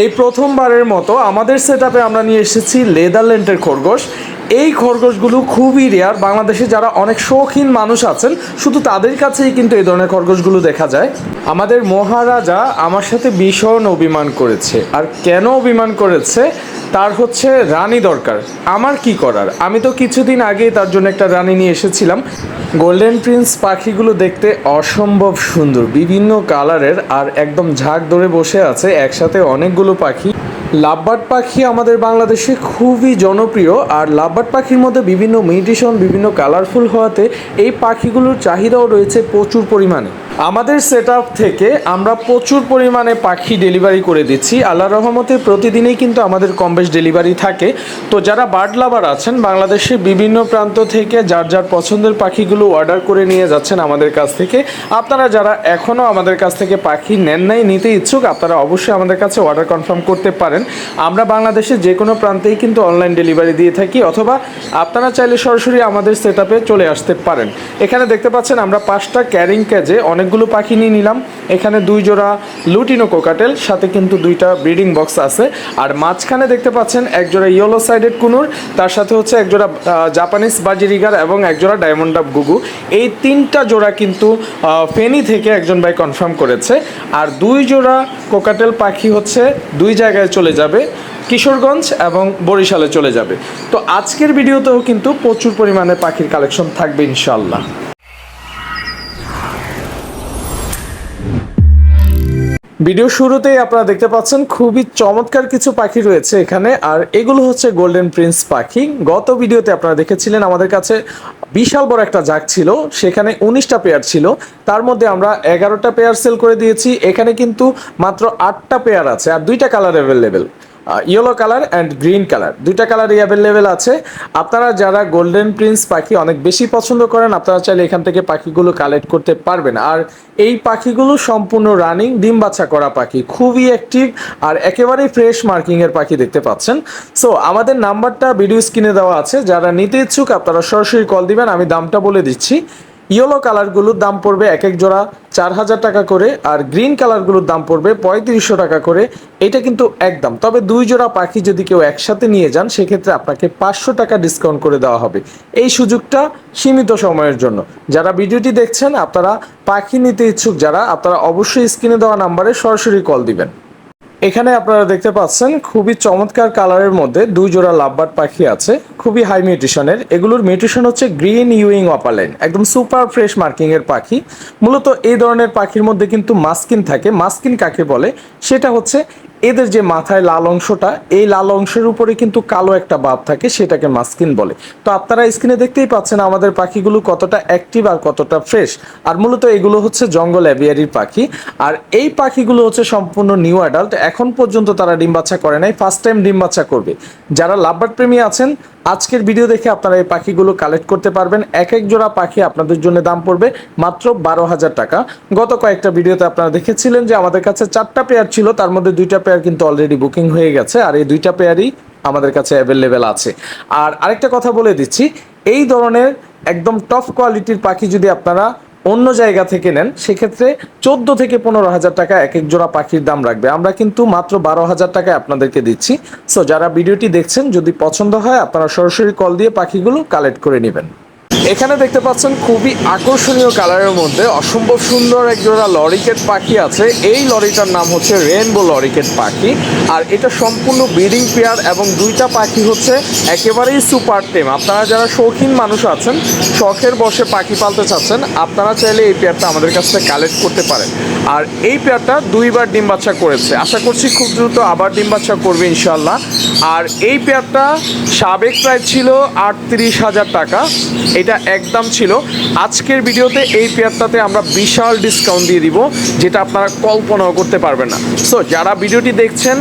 এই প্রথমবারের মতো আমাদের সেট আমরা নিয়ে এসেছি লেদারল্যান্ডের খরগোশ। এই খরগোশগুলো খুবই রেয়ার বাংলাদেশে যারা অনেক শৌখিন মানুষ আছেন, শুধু তাদের কাছেই কিন্তু এই ধরনের খরগোশগুলো দেখা যায়। আমাদের মহারাজা আমার সাথে ভীষণ অভিমান করেছে। আর কেন অভিমান করেছে? তার হচ্ছে রানী দরকার। আমার কি করার? আমি তো কিছুদিন আগেই তার জন্য একটা রানী নিয়ে এসেছিলাম। গোল্ডেন প্রিন্স পাখিগুলো দেখতে অসম্ভব সুন্দর, বিভিন্ন কালারের আর একদম ঝাঁক ধরে বসে আছে। একসাথে অনেকগুলো পাখি। লাভবার্ড পাখি আমাদের বাংলাদেশে খুবই জনপ্রিয় আর লাভবার্ড পাখির মধ্যে বিভিন্ন মিউটেশন, বিভিন্ন কালারফুল হওয়াতে এই পাখিগুলোর চাহিদাও রয়েছে প্রচুর পরিমাণে। আমাদের সেট থেকে আমরা প্রচুর পরিমাণে পাখি ডেলিভারি করে দিচ্ছি। আল্লাহ রহমতে প্রতিদিনই কিন্তু আমাদের কম বেশ ডেলিভারি থাকে। তো যারা বার্ড লাভার আছেন, বাংলাদেশের বিভিন্ন প্রান্ত থেকে যার যার পছন্দের পাখিগুলো অর্ডার করে নিয়ে যাচ্ছেন আমাদের কাছ থেকে, আপনারা যারা এখনও আমাদের কাছ থেকে পাখি নেন নাই, নিতে ইচ্ছুক, আপনারা অবশ্যই আমাদের কাছে অর্ডার কনফার্ম করতে পারেন। আমরা বাংলাদেশের যে কোনো প্রান্তেই কিন্তু অনলাইন ডেলিভারি দিয়ে থাকি, অথবা আপনারা চাইলে সরাসরি আমাদের সেট চলে আসতে পারেন। এখানে দেখতে পাচ্ছেন আমরা পাঁচটা ক্যারিং ক্যাজে অনেকগুলো পাখি নিয়ে নিলাম। এখানে দুই জোড়া লুটিনো কোকাটেল, সাথে কিন্তু দুইটা ব্রিডিং বক্স আছে। আর মাঝখানে দেখতে পাচ্ছেন এক জোড়া ইয়েলো সাইডেড কুনুর, তার সাথে হচ্ছে এক জোড়া জাপানিজ বাজিরিগার এবং এক জোড়া ডায়মন্ড আপ গুগু। এই তিনটা জোড়া কিন্তু ফেনী থেকে একজন ভাই কনফার্ম করেছে। আর দুই জোড়া কোকাটেল পাখি হচ্ছে দুই জায়গায় চলে যাবে, কিশোরগঞ্জ এবং বরিশালে চলে যাবে। তো আজকের ভিডিওতেও কিন্তু প্রচুর পরিমাণে পাখির কালেকশন থাকবে ইনশাল্লাহ ভিডিও শুরুতেই আপনারা দেখতে পাচ্ছেন খুবই চমৎকার কিছু পাখি রয়েছে এখানে, আর এগুলো হচ্ছে গোল্ডেন প্রিন্স পাখি। গত ভিডিওতে আপনারা দেখেছিলেন আমাদের কাছে বিশাল বড় একটা জাগ ছিল, সেখানে উনিশটা পেয়ার ছিল। তার মধ্যে আমরা এগারোটা পেয়ার সেল করে দিয়েছি, এখানে কিন্তু মাত্র আটটা পেয়ার আছে, আর দুইটা colour available yellow colour and green colour দুইটা কালারই অ্যাভেলেবেল আছে। আপনারা যারা গোল্ডেন প্রিন্স পাখি অনেক বেশি পছন্দ করেন, আপনারা চাইলে এখান থেকে পাখিগুলো কালেক্ট করতে পারবেন। আর এই পাখিগুলো সম্পূর্ণ রানিং ডিম বাচ্চা করা পাখি, খুবই অ্যাক্টিভ আর একেবারেই ফ্রেশ মার্কিংয়ের পাখি দেখতে পাচ্ছেন। সো আমাদের নাম্বারটা ভিডিও স্ক্রিনে দেওয়া আছে। যারা নিতে ইচ্ছুক, আপনারা সরাসরি কল দিবেন, আমি দামটা বলে দিচ্ছি। ইয়েলো কালারগুলোর দাম পড়বে এক এক জোড়া চার হাজার টাকা করে আর গ্রিন কালারগুলোর দাম পড়বে পঁয়ত্রিশশো টাকা করে। এটা কিন্তু একদম। তবে দুই জোড়া পাখি যদি কেউ একসাথে নিয়ে যান, সেক্ষেত্রে আপনাকে পাঁচশো টাকা ডিসকাউন্ট করে দেওয়া হবে। এই সুযোগটা সীমিত সময়ের জন্য। যারা ভিডিওটি দেখছেন, আপনারা পাখি নিতে ইচ্ছুক, যারা, আপনারা অবশ্যই স্ক্রিনে দেওয়া নাম্বারে সরাসরি কল দিবেন। এখানে আপনারা দেখতে পাচ্ছেন খুবই চমৎকার কালারের মধ্যে দুই জোড়া লাভবার্ড পাখি আছে, খুবই হাই মিউটিশনের এগুলোর মিউটিশন হচ্ছে গ্রিন ইউইং অপালেন একদম সুপার ফ্রেশ মার্কিং এর পাখি। মূলত এই ধরনের পাখির মধ্যে কিন্তু মাস্কিন থাকে। মাস্কিন কাকে বলে? সেটা হচ্ছে এদের যে মাথায় লাল অংশটা, এই লাল অংশের উপরে কিন্তু কালো একটা বাপ থাকে, সেটাকে মাস্কিন বলে। তো আপনারা স্ক্রিনে দেখতেই পাচ্ছেন আমাদের পাখিগুলো কতটা অ্যাক্টিভ আর কতটা ফ্রেশ আর মূলত এগুলো হচ্ছে জঙ্গল অ্যাভিয়ারির পাখি। আর এই পাখিগুলো হচ্ছে সম্পূর্ণ নিউ অ্যাডাল্ট এখন পর্যন্ত তারা ডিম বাচ্চা করে নাই ফার্স্ট টাইম ডিম বাচ্চা করবে। যারা লাভবার্ড প্রেমী আছেন, আজকের ভিডিও দেখে আপনারা এই পাখিগুলো কালেক্ট করতে পারবেন। এক এক জোড়া পাখি আপনাদের জন্য দাম পড়বে মাত্র বারো হাজার টাকা। গত কয়েকটা ভিডিওতে আপনারা দেখেছিলেন যে আমাদের কাছে চারটা পেয়ার ছিল, তার মধ্যে দুইটা কিন্তু অলরেডি বুকিং হয়ে গেছে, আর এই দুইটা পেয়ারই আমাদের কাছে অ্যাভেলেবেল আছে। আর আরেকটা কথা বলে দিচ্ছি, এই ধরনের একদম টপ কোয়ালিটির পাখি যদি আপনারা অন্য জায়গা থেকে নেন, সেক্ষেত্রে চোদ্দ থেকে পনেরো হাজার টাকা এক এক জোড়া পাখির দাম রাখবে। আমরা কিন্তু মাত্র বারো হাজার টাকায় আপনাদেরকে দিচ্ছি। সো যারা ভিডিওটি দেখছেন, যদি পছন্দ হয়, আপনারা সরাসরি কল দিয়ে পাখিগুলো কালেক্ট করে নেবেন। এখানে দেখতে পাচ্ছেন খুবই আকর্ষণীয় কালারের মধ্যে অসম্ভব সুন্দর এক জোড়া লরিকেট পাখি আছে। এই লরিটার নাম হচ্ছে রেনবো লরিকেট পাখি। আর এটা সম্পূর্ণ ব্রিডিং পেয়ার এবং দুইটা পাখি হচ্ছে একেবারেই সুপার টেম। আপনারা যারা শৌখিন মানুষ আছেন, শখের বসে পাখি পালতে চাচ্ছেন, আপনারা চাইলে এই পেয়ারটা আমাদের কাছ থেকে কালেক্ট করতে পারেন। আর এই পেয়ারটা দুইবার ডিম বাচ্চা করেছে। আশা করছি খুব দ্রুত আবার ডিম বাচ্চা করবে ইনশাল্লাহ আর এই পেয়ারটা সাবেক প্রাইস ছিল আটত্রিশ হাজার টাকা। এটা একদম ছিল। আজকের ভিডিওতে এই পেয়ারটাতে আমরা বিশাল ডিসকাউন্ট দিয়ে দিব, যেটা আপনারা কল্পনাও করতে পারবেন না। সো যারা ভিডিওটি দেখছেন,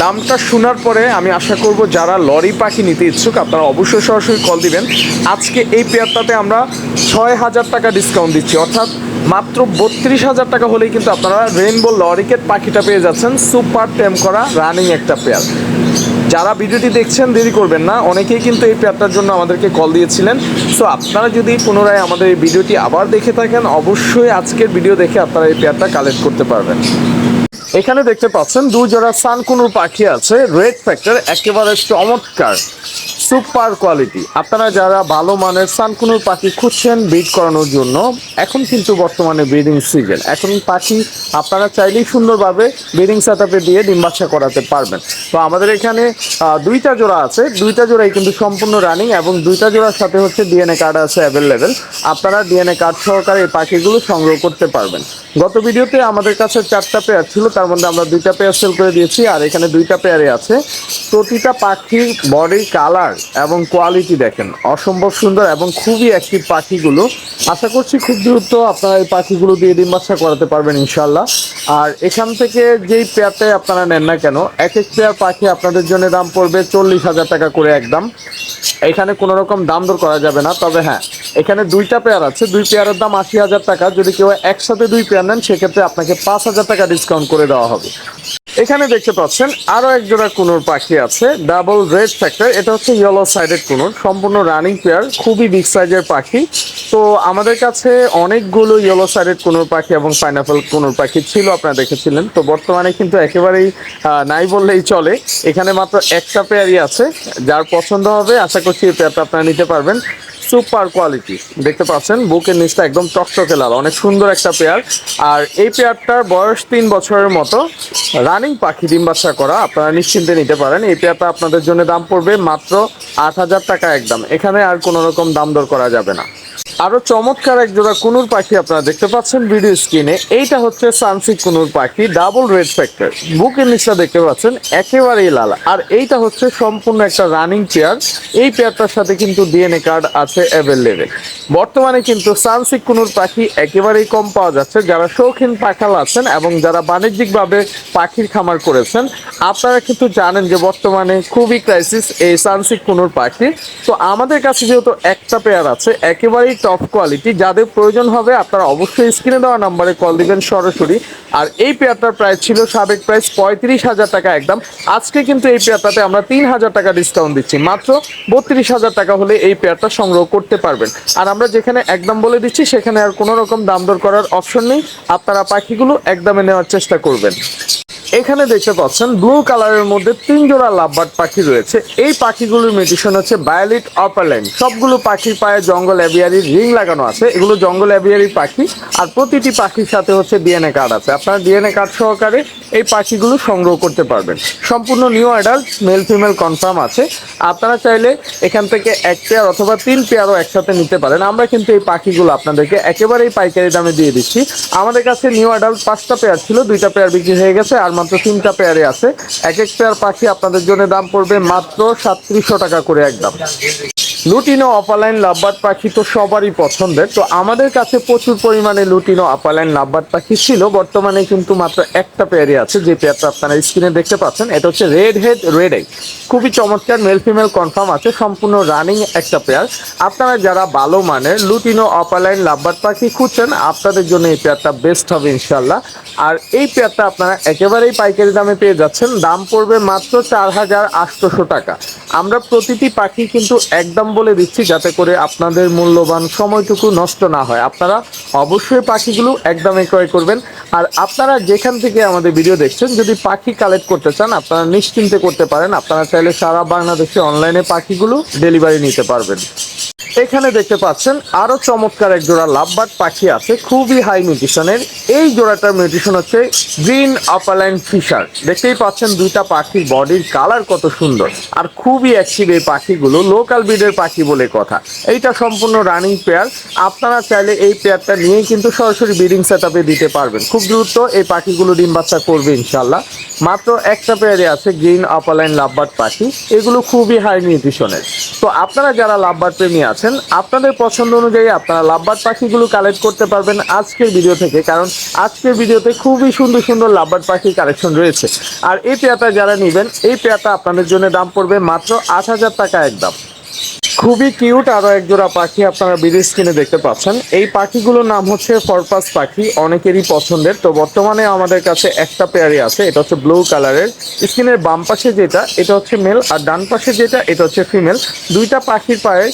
দামটা শোনার পরে আমি আশা করব যারা লরি পাখি নিতে ইচ্ছুক, আপনারা অবশ্যই সরাসরি কল দিবেন। আজকে এই পেয়ারটাতে আমরা ছয় হাজার টাকা ডিসকাউন্ট দিচ্ছি, অর্থাৎ মাত্র বত্রিশ হাজার টাকা হলেই কিন্তু আপনারা রেইনবো লরিকেট পাখিটা পেয়ে যাচ্ছেন। সুপার টেম করা রানিং একটা পেয়ার যারা ভিডিওটি দেখছেন, দেরি করবেন না। অনেকেই কিন্তু এই পেয়ারটার জন্য আমাদেরকে কল দিয়েছিলেন। সো আপনারা যদি পুনরায় আমাদের এই ভিডিওটি আবার দেখে থাকেন, অবশ্যই আজকের ভিডিও দেখে আপনারা এই পেয়ারটা কালেক্ট করতে পারবেন। এখানে দেখতে পাচ্ছেন দু জোড়া সানকুনুর পাখি আছে। রেড ফ্যাক্টর একেবারে চমৎকার। Super quality. আপনারা যারা ভালো মানের সানকুনুর পাখি খুঁজছেন ব্রিড করানোর জন্য, এখন কিন্তু বর্তমানে ব্রিডিং সিজন এখন পাখি আপনারা চাইলেই সুন্দরভাবে ব্রিডিং সেটআপে দিয়ে ডিম বাচ্চা করাতে পারবেন। তো আমাদের এখানে দুইটা জোড়া আছে। দুইটা জোড়াই কিন্তু সম্পূর্ণ রানিং এবং দুইটা জোড়ার সাথে হচ্ছে ডিএনএ কার্ড আছে অ্যাভেলেবেল আপনারা ডিএনএ কার্ড সহকারে এই পাখিগুলো সংগ্রহ করতে পারবেন। গত ভিডিওতে আমাদের কাছে চারটা পেয়ার ছিল, তার মধ্যে আমরা দুইটা পেয়ার সেল করে দিয়েছি, আর এখানে দুইটা পেয়ারে আছে। প্রতিটা পাখির বডি কালার এবং কোয়ালিটি দেখেন। অসম্ভব সুন্দর এবং খুবই অ্যাক্টিভ পাখিগুলো। আশা করছি খুব দ্রুত আপনারা এই পাখিগুলো দিয়ে ডিম বাচ্চা করাতে পারবেন ইনশাল্লাহ আর এখান থেকে যেই পেয়ারটাই আপনারা নেন না কেন, এক এক পেয়ার পাখি আপনাদের জন্য দাম পড়বে চল্লিশ হাজার টাকা করে একদম। এখানে কোনো রকম দাম দর করা যাবে না, তবে হ্যাঁ এখানে দুইটা পেয়ার আছে, দুই পেয়ারের দাম আশি হাজার টাকা। যদি কেউ একসাথে দুই পেয়ার নেন, সেক্ষেত্রে আপনাকে পাঁচ হাজার টাকা ডিসকাউন্ট করে দেওয়া হবে। এখানে দেখতে পাচ্ছেন আরও এক জোড়া কুনুর পাখি আছে ডাবল রেড ফ্যাক্টর এটা হচ্ছে ইয়েলো সাইডেড কুনুর, সম্পূর্ণ রানিং পেয়ার খুবই বিগ সাইজের পাখি। তো আমাদের কাছে অনেকগুলো ইয়েলো সাইডেড কুনুর পাখি এবং পাইনাপেল কুনুর পাখি ছিল আপনারা দেখেছিলেন। তো বর্তমানে কিন্তু একেবারেই নাই বললেই চলে। এখানে মাত্র একটা পেয়ারই আছে। যার পছন্দ হবে, আশা করছি এই পেয়ারটা আপনারা নিতে পারবেন। Super quality. দেখতে পাচ্ছেন, বুকের নিচটা একদম টকটকে লাল, অনেক সুন্দর একটা পেয়ার। আর এই পেয়ারটার বয়স তিন বছরের মতো। রানিং পাখি, ডিম বাচ্চা করা, আপনারা নিশ্চিন্তে নিতে পারেন। এই পেয়ারটা আপনাদের জন্য দাম পড়বে মাত্র আট হাজার টাকা একদম। এখানে আর কোনো রকম দাম দর করা যাবে না। আরও চমৎকার এক জোড়া কুনুর পাখি আপনারা দেখতে পাচ্ছেন ভিডিও স্ক্রিনে। এইটা হচ্ছে সানসিক কুনুর পাখি, ডাবল রেড ফ্যাক্টর। বুকের নিচটা দেখতে পাচ্ছেন, একেবারেই লাল। আর এইটা হচ্ছে সম্পূর্ণ একটা রানিং পেয়ার। এই পেয়ারটার সাথে কিন্তু ডিএনএ কার্ড আছে। অ্যাভেলেবেল বর্তমানে কিন্তু সানসিক কুনুর পাখি একেবারেই কম পাওয়া যাচ্ছে। যারা শৌখিন পাখাল আছেন এবং যারা বাণিজ্যিকভাবে পাখির খামার করেছেন, আপনারা কিন্তু জানেন যে বর্তমানে খুবই ক্রাইসিস এই সানসিক কুনুর পাখি। তো আমাদের কাছে যেহেতু একটা পেয়ার আছে, একেবারেই টপ কোয়ালিটি যাদের প্রয়োজন হবে আপনারা অবশ্যই স্ক্রিনে দেওয়া নাম্বারে কল দিবেন সরাসরি। আর এই পেয়ারটার প্রাইস ছিল সাবেক প্রাইস পঁয়ত্রিশ হাজার টাকা একদম। আজকে কিন্তু এই পেয়ারটাতে আমরা তিন হাজার টাকা ডিসকাউন্ট দিচ্ছি। মাত্র বত্রিশ হাজার টাকা হলে এই পেয়ারটা সংগ্রহ করতে পারবেন। আর আমরা যেখানে একদম বলে দিচ্ছি, সেখানে আর কোনো রকম দাম দর করার অপশন নেই। আপনারা পাখিগুলো একদমে নেওয়ার চেষ্টা করবেন। এখানে দেখতে পাচ্ছেন ব্লু কালারের মধ্যে তিন জোড়া লাভবার্ড পাখি রয়েছে। এই পাখিগুলোর মিউটেশন হচ্ছে বায়োলিট অপারল্যান্ড সবগুলো পাখির পায়ে জঙ্গল অ্যাভিয়ারির রিং লাগানো আছে। এগুলো জঙ্গল অ্যাভিয়ারি পাখি। আর প্রতিটি পাখির সাথে হচ্ছে ডিএনএ কার্ড আছে। আপনারা ডিএনএ কার্ড সহকারে এই পাখিগুলো সংগ্রহ করতে পারবেন। সম্পূর্ণ new adult male female confirm আছে। আপনারা চাইলে এখান থেকে এক পেয়ার অথবা তিন পেয়ারও একসাথে নিতে পারেন। আমরা কিন্তু এই পাখিগুলো আপনাদেরকে একেবারেই পাইকারি দামে দিয়ে দিচ্ছি। আমাদের কাছে নিউ অ্যাডাল্ট পাঁচটা পেয়ার ছিল, দুইটা পেয়ার বিক্রি হয়ে গেছে। আর মাত্র তিনটা পেয়ারে আছে। এক এক পেয়ার পাখি আপনাদের জন্য দাম পড়বে মাত্র সাতত্রিশশো টাকা করে একদম। লুটিনো অপালাইন লাভবার্ড পাখি তো সবারই পছন্দের। তো আমাদের কাছে প্রচুর পরিমাণে লুটিনো অপালাইন লাভবার্ড পাখি ছিল। বর্তমানে কিন্তু মাত্র একটা পেয়ারই আছে। যে পেয়ারটা আপনারা স্ক্রিনে দেখতে পাচ্ছেন, এটা হচ্ছে রেড হেড রেড আই খুবই চমৎকার মেল ফিমেল কনফার্ম আছে। সম্পূর্ণ রানিং একটা পেয়ার। আপনারা যারা ভালো মানের লুটিনো অপালাইন লাভবার্ড পাখি খুঁজছেন, আপনাদের জন্য এই পেয়ারটা বেস্ট হবে ইনশাল্লাহ আর এই পেয়ারটা আপনারা একেবারেই পাইকারি দামে পেয়ে যাচ্ছেন। দাম পড়বে মাত্র চার হাজার আটশোশো টাকা। আমরা প্রতিটি পাখি কিন্তু একদম বলে দিচ্ছি যাতে করে আপনাদের মূল্যবান সময়টুকু নষ্ট না হয়। আপনারা অবশ্যই পাখিগুলো একদমই ক্রয় করবেন। আর আপনারা যেখান থেকে আমাদের ভিডিও দেখছেন, যদি পাখি কালেক্ট করতে চান, আপনারা নিশ্চিন্তে করতে পারেন। আপনারা চাইলে সারা বাংলাদেশে অনলাইনে পাখিগুলো ডেলিভারি নিতে পারবেন। এখানে দেখতে পাচ্ছেন, আরও চমৎকার এক জোড়া লাভবার্ড পাখি আছে, খুবই হাই মিউটিশনের এই জোড়াটার মিউটিশন হচ্ছে গ্রিন আপালাইন ফিশার দেখতেই পাচ্ছেন দুইটা পাখির বডির কালার কত সুন্দর। আর খুবই অ্যাক্টিভ এই পাখিগুলো লোকাল ব্রিডের পাখি বলে কথা। এইটা সম্পূর্ণ রানিং পেয়ার আপনারা চাইলে এই পেয়ারটা নিয়ে কিন্তু সরাসরি ব্রিডিং সেট দিতে পারবেন। খুব দ্রুত এই পাখিগুলো ডিম বাচ্চা করবে ইনশাল্লাহ মাত্র একটা পেয়ারে আছে গ্রিন আপালাইন লাভবার্ড পাখি। এগুলো খুবই হাই নিউট্রিশনের তো আপনারা যারা লাভবার্ড প্রেমী আছেন আপনাদের পছন্দ অনুযায়ী আপনারা লাভবার্ড পাখিগুলো কালেক্ট করতে পারবেন আজকের ভিডিও থেকে, কারণ আজকের ভিডিওতে খুবই সুন্দর সুন্দর লাভবার্ড পাখির কালেকশন রয়েছে। আর এই পেয়ারটা যারা নেবেন, এই পেয়ারটা আপনাদের জন্য দাম পড়বে মাত্র আট হাজার টাকা একদম। খুবই কিউট আরও একজোড়া পাখি আপনারা বিদেশ কিনে দেখতে পাচ্ছেন। এই পাখিগুলোর নাম হচ্ছে ফরপাস পাখি, অনেকেরই পছন্দের। তো বর্তমানে আমাদের কাছে একটা পেয়ারই আছে, এটা হচ্ছে ব্লু কালারের স্কিনের বাম পাশে যেটা, এটা হচ্ছে মেল আর ডান পাশে যেটা, এটা হচ্ছে ফিমেল দুইটা পাখির পায়ে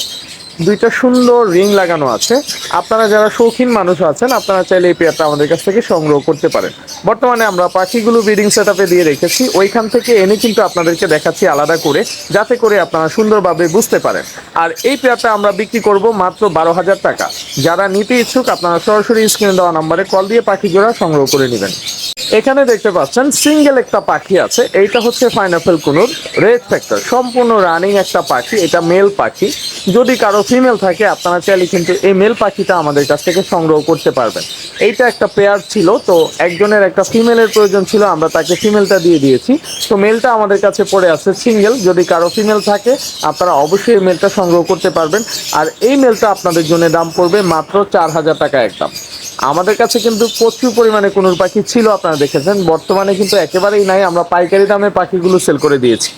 দুইটা সুন্দর রিং লাগানো আছে। আপনারা যারা শৌখিন মানুষ আছেন, আপনারা চাইলে এই পেয়ারটা আমাদের কাছ থেকে সংগ্রহ করতে পারেন। বর্তমানে আমরা পাখিগুলো ব্রিডিং সেট দিয়ে রেখেছি। ওইখান থেকে এনে কিন্তু আপনাদেরকে দেখাচ্ছি আলাদা করে, যাতে করে আপনারা সুন্দরভাবে বুঝতে পারেন। আর এই পেয়ারটা আমরা বিক্রি করব মাত্র বারো হাজার টাকা। যারা নিতে ইচ্ছুক, আপনারা সরাসরি স্ক্রিনে দেওয়া নম্বরে কল দিয়ে পাখি জোড়া সংগ্রহ করে নেবেন। এখানে দেখতে পাচ্ছেন সিঙ্গেল একটা পাখি আছে। এইটা হচ্ছে ফাইনাফেল কুনুর রেড ফ্যাক্টর সম্পূর্ণ রানিং একটা পাখি, এটা মেল পাখি। যদি কারও ফিমেল থাকে, আপনারা চাইলে কিন্তু এই মেল পাখিটা আমাদের কাছ থেকে সংগ্রহ করতে পারবেন। এইটা একটা পেয়ার ছিল, তো একজনের একটা ফিমেলের প্রয়োজন ছিল, আমরা তাকে ফিমেলটা দিয়ে দিয়েছি। তো মেলটা আমাদের কাছে পড়ে আছে সিঙ্গেল যদি কারও ফিমেল থাকে, আপনারা অবশ্যই এই মেলটা সংগ্রহ করতে পারবেন। আর এই মেলটা আপনাদের জন্য দাম পড়বে মাত্র চার হাজার টাকা একদম। আমাদের কাছে কিন্তু প্রচুর পরিমাণে কুনুর পাখি ছিল, আপনারা দেখেছেন। বর্তমানে কিন্তু একেবারেই নাই, আমরা পাইকারি দামে পাখিগুলো সেল করে দিয়েছি।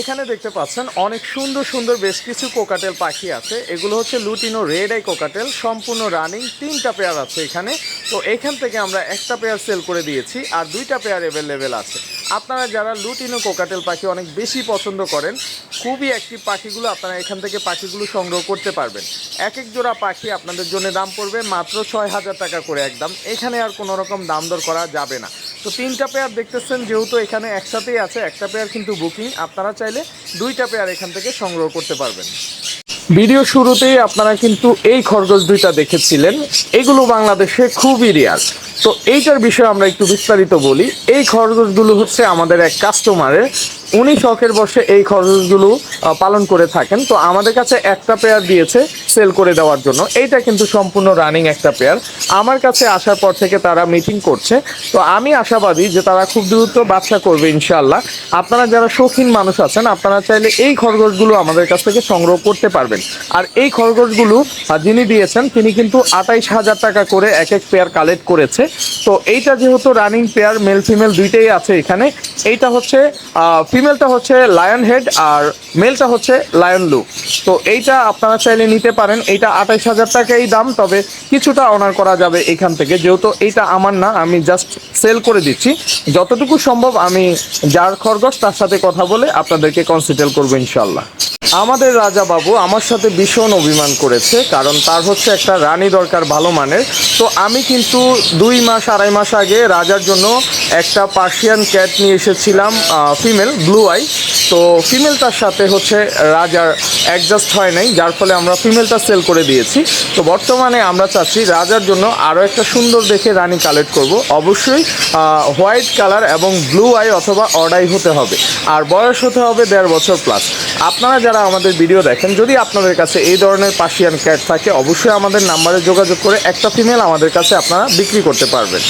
এখানে দেখতে পাচ্ছেন, অনেক সুন্দর সুন্দর বেশ কিছু কোকাটেল পাখি আছে। এগুলো হচ্ছে লুটিনো রেড আই কোকাটেল, সম্পূর্ণ রানিং, তিনটা পেয়ার আছে এখানে। তো এখান থেকে আমরা একটা পেয়ার সেল করে দিয়েছি, আর দুইটা পেয়ার অ্যাভেলেবেল আছে। আপনারা যারা লুটিনো কোকাটেল পাখি অনেক বেশি পছন্দ করেন, খুবই একটি পাখিগুলো আপনারা এখান থেকে পাখিগুলো সংগ্রহ করতে পারবেন। এক এক জোড়া পাখি আপনাদের জন্য দাম পড়বে মাত্র ছয় হাজার টাকা করে একদম। এখানে আর কোনো রকম দাম দর করা যাবে না। তো তিনটা পেয়ার দেখতেছেন, যেহেতু এখানে একসাথেই আছে, একটা পেয়ার কিন্তু বুকিং আপনারা চাইলে দুইটা পেয়ার এখান থেকে সংগ্রহ করতে পারবেন। ভিডিও শুরুতেই আপনারা কিন্তু এই খরগোশ দুইটা দেখেছিলেন। এগুলো বাংলাদেশে খুবই রেয়ার তো এইটার বিষয়ে আমরা একটু বিস্তারিত বলি। এই খরগোশগুলো হচ্ছে আমাদের এক কাস্টমারের উনি শখের বসে এই খরগোশগুলো পালন করে থাকেন। তো আমাদের কাছে একটা পেয়ার দিয়েছে। সেল করে দেওয়ার জন্য। এইটা কিন্তু সম্পূর্ণ রানিং একটা পেয়ার আমার কাছে আসার পর থেকে তারা মিটিং করছে। তো আমি আশাবাদী যে তারা খুব দ্রুত বাচ্চা করবে ইনশাল্লাহ আপনারা যারা শৌখিন মানুষ আছেন, আপনারা চাইলে এই খরগোশগুলো আমাদের কাছ থেকে সংগ্রহ করতে পারবেন। আর এই খরগোশগুলো যিনি দিয়েছেন, তিনি কিন্তু আঠাইশ হাজার টাকা করে এক এক পেয়ার কালেক্ট করেছে। তো এইটা যেহেতু রানিং পেয়ার মেল ফিমেল দুইটাই আছে এখানে। এইটা হচ্ছে ফিমেলটা হচ্ছে লায়ন হেড আর মেলটা হচ্ছে লায়ন লুক তো এইটা আপনারা চাইলে নিতে পারেন এইটা আঠাইশ হাজার টাকাই দাম, তবে কিছুটা অনার করা যাবে এখান থেকে। যেহেতু এইটা আমার না, আমি জাস্ট সেল করে দিচ্ছি। যতটুকু সম্ভব আমি যার খরগোশ, তার সাথে কথা বলে আপনাদেরকে কনসিডার করব ইনশাল্লাহ আমাদের রাজা বাবু আমার সাথে ভীষণ অভিমান করেছে, কারণ তার হচ্ছে একটা রানী দরকার ভালো মানের। তো আমি কিন্তু দুই মাস, আড়াই মাস আগে রাজার জন্য একটা পার্সিয়ান ক্যাট নিয়ে এসেছিলাম ফিমেল ব্লু আই তো ফিমেলটার সাথে হচ্ছে রাজার অ্যাডজাস্ট হয় নাই, যার ফলে আমরা ফিমেলটা সেল করে দিয়েছি। তো বর্তমানে আমরা চাচ্ছি রাজার জন্য আরও একটা সুন্দর দেখে রানী কালেক্ট করব। অবশ্যই হোয়াইট কালার এবং ব্লু আই অথবা অডাই হতে হবে। আর বয়স হতে হবে দেড় বছর প্লাস আপনারা যারা আমাদের ভিডিও দেখেন, যদি আপনাদের কাছে এই ধরনের পাশিয়ান ক্যাট থাকে, অবশ্যই আমাদের নাম্বারে যোগাযোগ করে একটা ফিমেল আমাদের কাছে আপনারা বিক্রি করতে পারবেন।